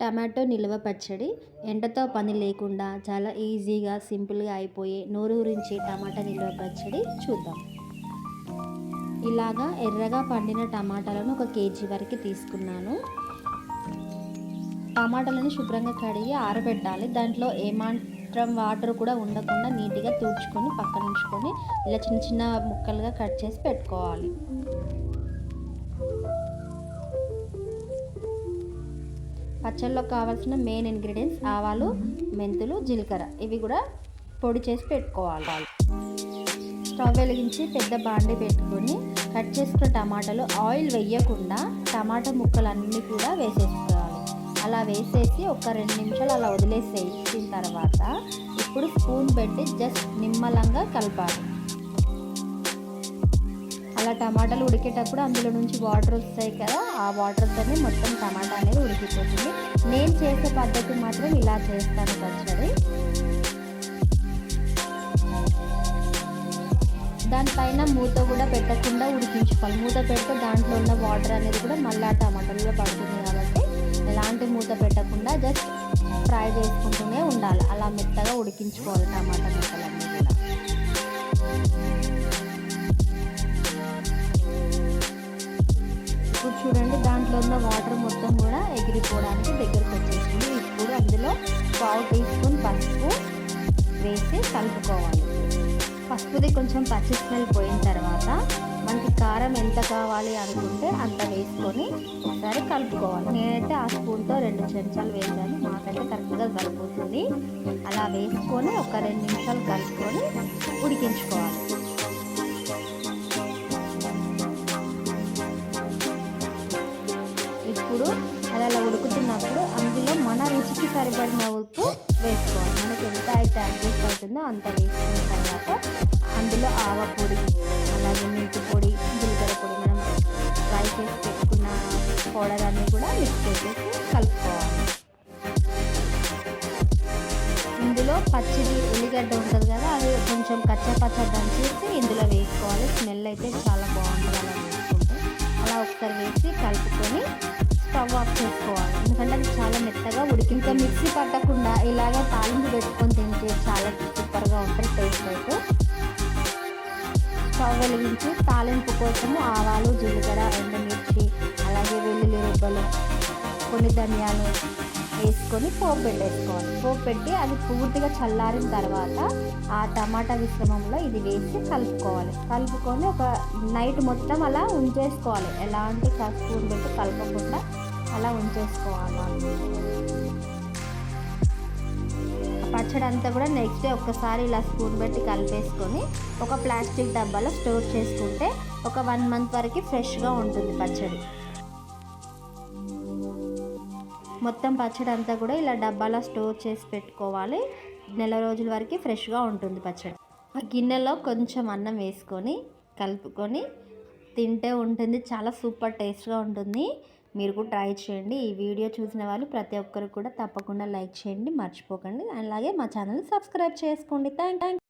Tomato నిల్వ పచ్చడి ఎండతో పని లేకుండా చాలా ఈజీగా సింపుల్గా అయిపోయే నోరు గురించి టమాటా నిల్వ పచ్చడి చూద్దాం. ఇలాగా ఎర్రగా పండిన టమాటాలను ఒక కేజీ వరకు తీసుకున్నాను. టమాటాలను శుభ్రంగా కడిగి ఆరబెట్టాలి. దాంట్లో ఏమాత్రం వాటర్ కూడా ఉండకుండా నీట్గా తుడుచుకొని పక్కన ఉంచుకొని ఇలా చిన్న చిన్న ముక్కలుగా కట్ చేసి పెట్టుకోవాలి. పచ్చళ్ళలో కావాల్సిన మెయిన్ ఇంగ్రీడియంట్స్ ఆవాలు మెంతులు జీలకర్ర. ఇవి కూడా పొడి చేసి పెట్టుకోవాలి. స్టవ్ వెలిగించి పెద్ద బాండి పెట్టుకొని కట్ చేసుకున్న టమాటాలు ఆయిల్ వేయకుండా టమాటా ముక్కలన్నీ కూడా వేసేసుకోవాలి. అలా వేసేసి ఒక రెండు నిమిషాలు అలా వదిలేసేసిన తర్వాత ఇప్పుడు స్పూన్ పెట్టి జస్ట్ నిమ్మలంగా కలపాలి. టమాటాలు ఉడికేటప్పుడు అందులో నుంచి వాటర్ వస్తాయి కదా ఆ వాటర్తోనే మొత్తం టమాటా అనేది ఉడికిపోతుంది. నేను చేసే పద్ధతి మాత్రం ఇలా చేస్తాను పచ్చడి. దానిపైన మూత కూడా పెట్టకుండా ఉడికించుకోవాలి. మూత పెడితే దాంట్లో ఉన్న వాటర్ అనేది కూడా మళ్ళీ ఆ టమాటాలో పడుతుంది కాబట్టి ఎలాంటి మూత పెట్టకుండా జస్ట్ ఫ్రై చేసుకుంటూనే ఉండాలి. అలా మెత్తగా ఉడికించుకోవాలి టమాటా ముక్కలన్నీ కూడా. దాంట్లో ఉన్న వాటర్ మొత్తం కూడా ఎగిరిపోవడానికి దగ్గరకు వచ్చేసింది ఇప్పుడు అందులో పావు టీ స్పూన్ పసుపు వేసి కలుపుకోవాలి. పసుపుది కొంచెం పచ్చి స్మెల్ పోయిన తర్వాత మనకి కారం ఎంత కావాలి అనుకుంటే అంత వేసుకొని ఒకసారి కలుపుకోవాలి. నేనైతే ఆ స్పూన్తో రెండు చెంచాలు వేసాను. మాకైతే కరెక్ట్గా సరిపోతుంది. అలా వేసుకొని ఒక రెండు నిమిషాలు కలుపుకొని ఉడికించుకోవాలి. అది అందులో మన రుచికి సరిపడిన ఉప్పు వేసుకోవాలి. మనకి ఎంత అయితే అడ్జస్ట్ అవుతుందో అంత వేసుకున్న తర్వాత అందులో ఆవ పొడి అలాగే మెంతి పొడి జీలకర్ర పొడి మనం ఫ్రై చేసి పెట్టుకున్న పౌడర్ అన్నీ కూడా మిక్స్ చేసేసి కలుపుకోవాలి. ఇందులో పచ్చిది ఉల్లిగడ్డ ఉంటుంది కదా అది కొంచెం కచ్చా పచ్చ దంచేసి ఇందులో వేసుకోవాలి. స్మెల్ అయితే చాలా బాగుంటుంది అలా వేసుకుంటే. అలా ఒకసారి వేసి కలుపుకొని స్టవ్ ఆఫ్ చేసుకోవాలి ఎందుకంటే అది చాలా మెత్తగా ఉడికి ఇంకా మిక్సీ పట్టకుండా ఇలాగ తాలింపు పెట్టుకొని తింటే చాలా సూపర్గా ఉంటుంది టేస్ట్ అయితే. స్టవ్ వెలిగించి తాలింపు కోసము ఆవాలు జీలకర్ర ఎండుమిర్చి అలాగే వెల్లుల్లి రుబ్బలు కొన్ని ధనియాలు వేసుకొని పోపు పెట్టేసుకోవాలి. పోపు పెట్టి అది పూర్తిగా చల్లారిన తర్వాత ఆ టమాటా మిశ్రమంలో ఇది వేసి కలుపుకోవాలి. కలుపుకొని ఒక నైట్ మొత్తం అలా ఉంచేసుకోవాలి. ఎలాంటి స్పూన్ పెట్టి కలపకుండా అలా ఉంచేసుకోవాలి. పచ్చడి అంతా కూడా నెక్స్ట్ డే ఒక్కసారి ఇలా స్పూన్ పెట్టి కలిపేసుకొని ఒక ప్లాస్టిక్ డబ్బాలో స్టోర్ చేసుకుంటే ఒక వన్ మంత్ వరకు ఫ్రెష్గా ఉంటుంది పచ్చడి. మొత్తం పచ్చడి అంతా కూడా ఇలా డబ్బాలో స్టోర్ చేసి పెట్టుకోవాలి. నెల రోజుల వరకు ఫ్రెష్గా ఉంటుంది పచ్చడి. ఆ గిన్నెలో కొంచెం అన్నం వేసుకొని కలుపుకొని తింటే ఉంటుంది. చాలా సూపర్ టేస్ట్గా ఉంటుంది. మీరు కూడా ట్రై చేయండి. ఈ వీడియో చూసిన వాళ్ళు ప్రతి ఒక్కరు కూడా తప్పకుండా లైక్ చేయండి. మర్చిపోకండి. అలాగే మా ఛానల్ని సబ్స్క్రైబ్ చేసుకోండి. Thank thank